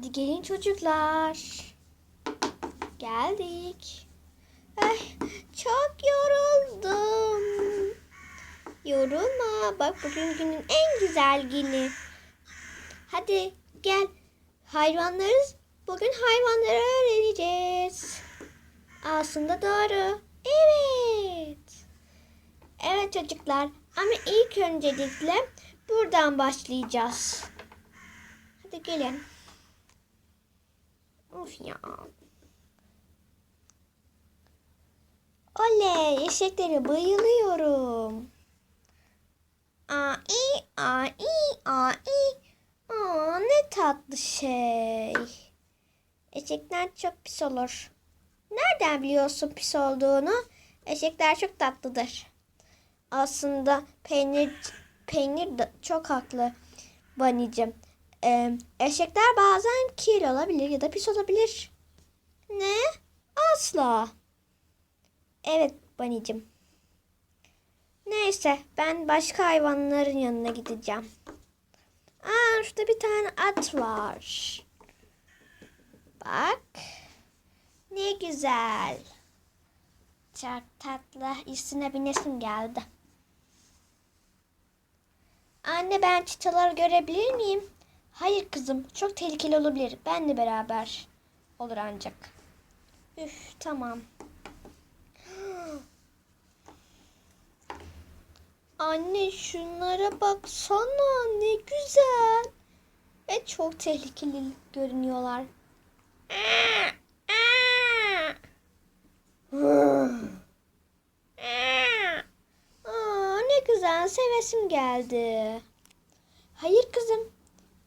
Hadi gelin çocuklar. Geldik. Ay, çok yoruldum. Yorulma. Bak bugün günün en güzel günü. Hadi gel. Hayvanlarız. Bugün hayvanları öğreneceğiz. Aslında doğru. Evet. Evet çocuklar. Ama ilk öncelikle buradan başlayacağız. Hadi gelin. Of ya. Oley, eşeklere bayılıyorum. Aa, i, aa, i, aa, i. Aa, ne tatlı şey. Eşekler çok pis olur. Nereden biliyorsun pis olduğunu? Eşekler çok tatlıdır. Aslında peynir peynir de çok haklı Banicim. Ee, eşekler bazen kirli olabilir ya da pis olabilir. Ne? Asla. Evet Banicim. Neyse ben başka hayvanların yanına gideceğim. Aa şurada bir tane at var. Bak. Ne güzel. Çok tatlı. Üstüne binesim geldi. Anne ben çitaları görebilir miyim? Hayır kızım. Çok tehlikeli olabilir. Benle beraber olur ancak. Üf tamam. Anne şunlara baksana ne güzel. Ve çok tehlikeli görünüyorlar. Aa, ne güzel sevesim geldi. Hayır kızım.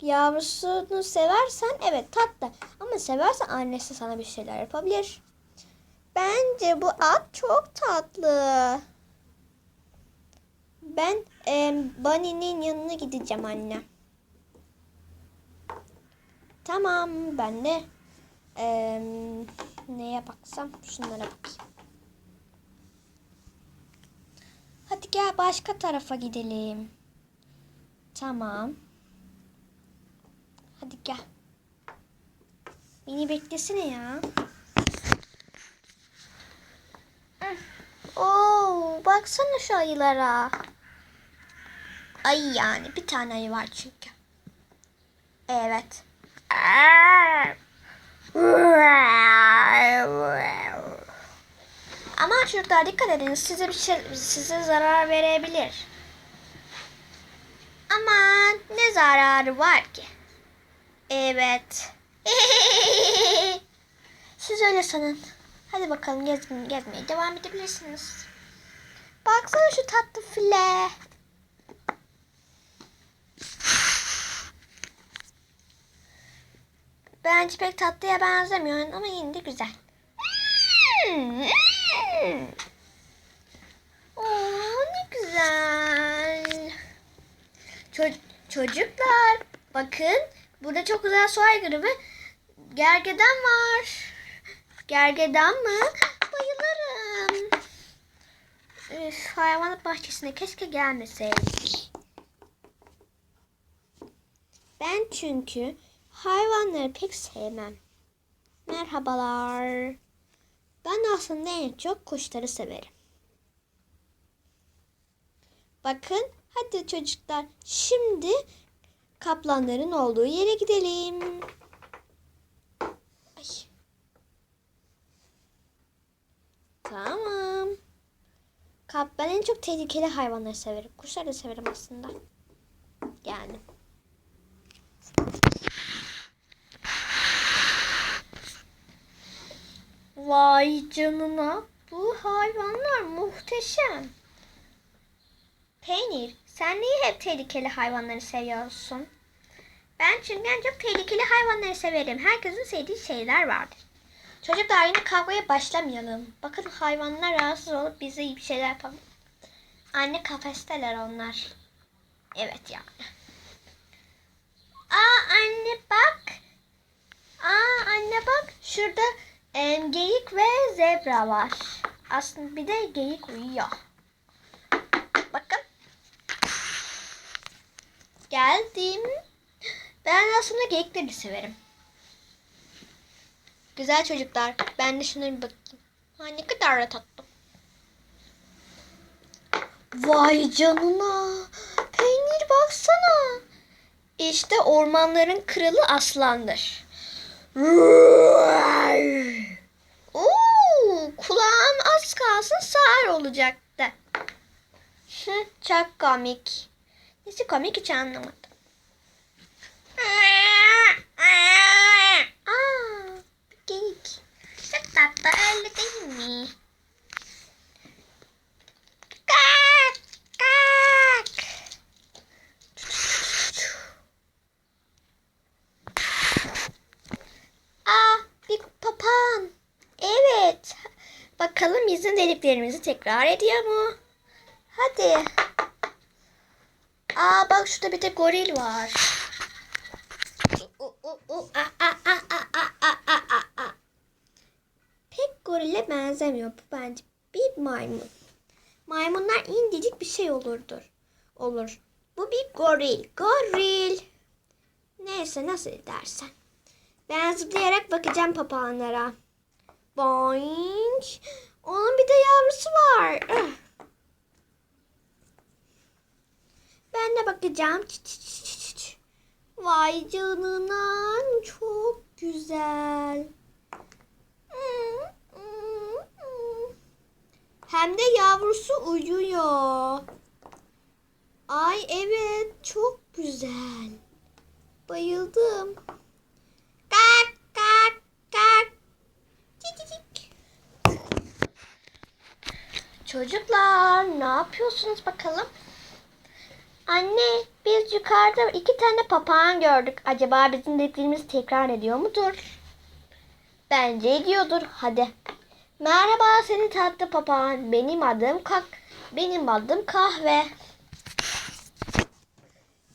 Yavrusunu seversen evet tatlı. Ama seversen annesi sana bir şeyler yapabilir. Bence bu at çok tatlı. Ben e, Bunny'nin yanına gideceğim anne. Tamam ben de e, neye baksam şunlara bakayım. Hadi gel başka tarafa gidelim. Tamam. Hadi gel. Beni beklesene ya. Oo, baksana şu ayılara. Ayı yani. Bir tane ayı var çünkü. Evet. Ama çocuklar dikkat edin. Size bir şey, size zarar verebilir. Ama ne zararı var ki? Evet. Siz öyle sanın. Hadi bakalım gez, gezmeye devam edebilirsiniz. Baksana şu tatlı file. Bence pek tatlıya benzemiyor ama yine de güzel. Oo, ne güzel. Ço- çocuklar bakın burada çok güzel su aygırı ve gergedan var. Gergedan mı? Bayılırım. Üf, hayvanat bahçesine keşke gelmeseydik. Ben çünkü hayvanları pek sevmem. Merhabalar. Ben aslında en çok kuşları severim. Bakın hadi çocuklar şimdi kaplanların olduğu yere gidelim. Ay. Tamam. Kap ben en çok tehlikeli hayvanları severim. Kuşları da severim aslında. Yani. Vay canına. Bu hayvanlar muhteşem. Peynir, sen niye hep tehlikeli hayvanları seviyorsun? Ben çünkü en çok tehlikeli hayvanları severim. Herkesin sevdiği şeyler vardır. Çocuklar yine kavgaya başlamayalım. Bakın hayvanlar rahatsız olup bize bir şeyler yapalım. Anne kafesteler onlar. Evet yani. Aa anne bak. Aa anne bak. Şurada em, geyik ve zebra var. Aslında bir de geyik uyuyor. Bakın. Geldim. Ben aslında geyikleri severim. Güzel çocuklar. Ben de şuna bir bakayım. Ha, ne kadar da tatlı. Vay canına. Peynir baksana. İşte ormanların kralı aslandır. Oo, kulağım az kalsın sağır olacaktı. Hı, Çok komik. Nesi komik hiç anlamadım. Aa, bir geyik. Çok tatlı öyle değil mi? Kalk, kalk. Aa, bir papağan. Evet. Bakalım bizim dediklerimizi tekrar ediyor mu? Hadi. Aa bak şurada bir de goril var. Pek gorile benzemiyor bu bence. Bir maymun. Maymunlar incecik bir şey olurdur. Olur. Bu bir goril. Goril. Neyse nasıl dersen. Ben zıplayarak bakacağım papağanlara. Boing. Onun bir de yavrusu var. Ah. Ben de bakacağım. Vay canına çok güzel. Hem de yavrusu uyuyor. Ay evet çok güzel. Bayıldım. Cik cik cik. Çocuklar ne yapıyorsunuz bakalım? Anne biz yukarıda iki tane papağan gördük. Acaba bizim dediklerimizi tekrar ediyor mudur? Bence ediyordur. Hadi. Merhaba seni tatlı papağan. Benim adım Kak. Benim adım Kahve.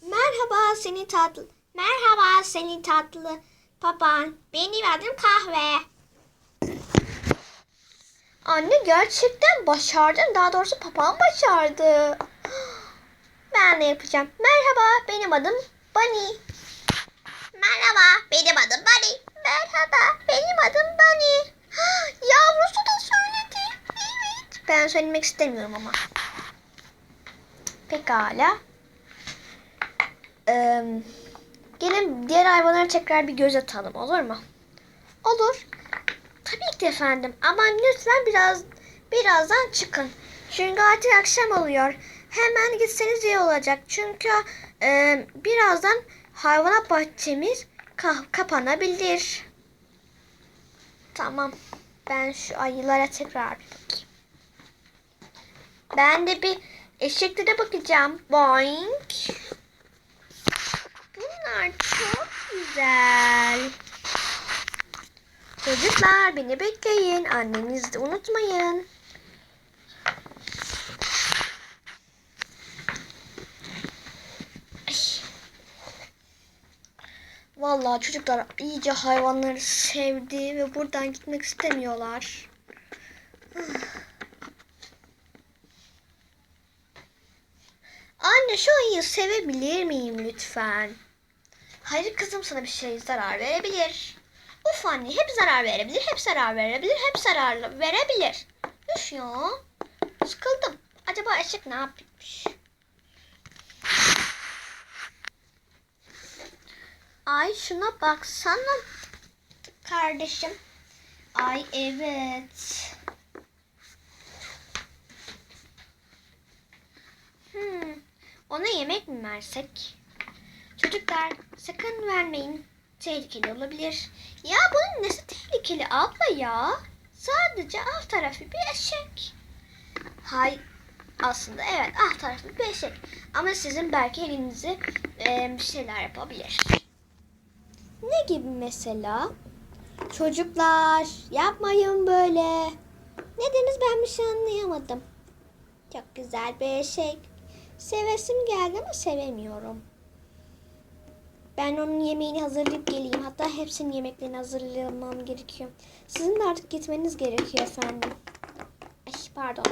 Merhaba seni tatlı. Merhaba seni tatlı papağan. Benim adım Kahve. Anne gerçekten başardın. Daha doğrusu papağan başardı. Ben de yapacağım. Merhaba benim adım Bunny. Merhaba benim adım Bunny. Merhaba benim adım Bunny. Yavrusu da söyledi. Evet. Ben söylemek istemiyorum ama. Pekala. Ee, gelin diğer hayvanlara tekrar bir göz atalım olur mu? Olur. Tabii ki efendim ama lütfen biraz birazdan çıkın. Çünkü artık akşam oluyor. Hemen gitseniz iyi olacak. Çünkü e, birazdan hayvanat bahçemiz ka- kapanabilir. Tamam. Ben şu ayılara tekrar bir bakayım. Ben de bir eşeklere bakacağım. Boink. Bunlar çok güzel. Çocuklar beni bekleyin. Annenizi de unutmayın. Vallahi çocuklar iyice hayvanları sevdi ve buradan gitmek istemiyorlar. Anne şu ayıyı sevebilir miyim lütfen? Hayır kızım sana bir şey zarar verebilir. Uf anne hep zarar verebilir, hep zarar verebilir, hep zarar verebilir. Üf ya. Sıkıldım. Acaba eşek ne yapmış? Ay şuna baksana kardeşim. Ay evet. Hmm, ona yemek mi versek? Çocuklar sakın vermeyin. Tehlikeli olabilir. Ya bunun nesi tehlikeli abla ya? Sadece alt tarafı bir eşek. Hay aslında evet alt tarafı bir eşek. Ama sizin belki elinizi e, bir şeyler yapabilir. Ne gibi mesela? Çocuklar yapmayın böyle. Nedeniz ben bir şey anlayamadım. Çok güzel bir eşek. Sevesim geldi ama sevemiyorum. Ben onun yemeğini hazırlayıp geleyim. Hatta hepsinin yemeklerini hazırlamam gerekiyor. Sizin de artık gitmeniz gerekiyor efendim. Ay pardon.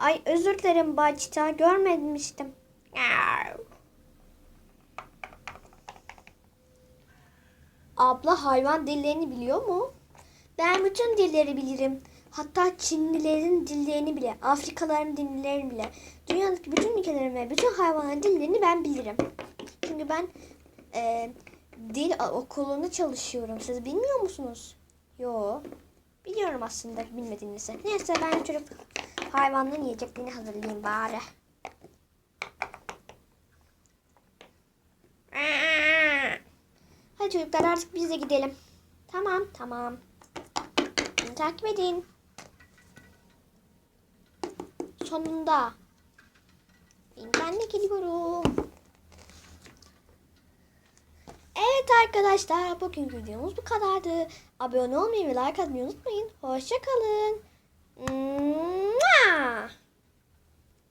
Ay özür dilerim Bacita görmemiştim. Abla hayvan dillerini biliyor mu? Ben bütün dilleri bilirim. Hatta Çinlilerin dillerini bile, Afrikaların dillerini bile, dünyadaki bütün ülkelerin ve bütün hayvanların dillerini ben bilirim. Çünkü ben e, dil okulunda çalışıyorum. Siz bilmiyor musunuz? Yo. Biliyorum aslında bilmediğinizi. Neyse ben çocuk hayvanların yiyeceklerini hazırlayayım bari. Hadi çocuklar artık biz de gidelim. Tamam tamam. Beni takip edin. Sonunda. Ben de geliyorum. Evet arkadaşlar bugünkü videomuz bu kadardı. Abone olmayı ve like atmayı unutmayın. Hoşçakalın.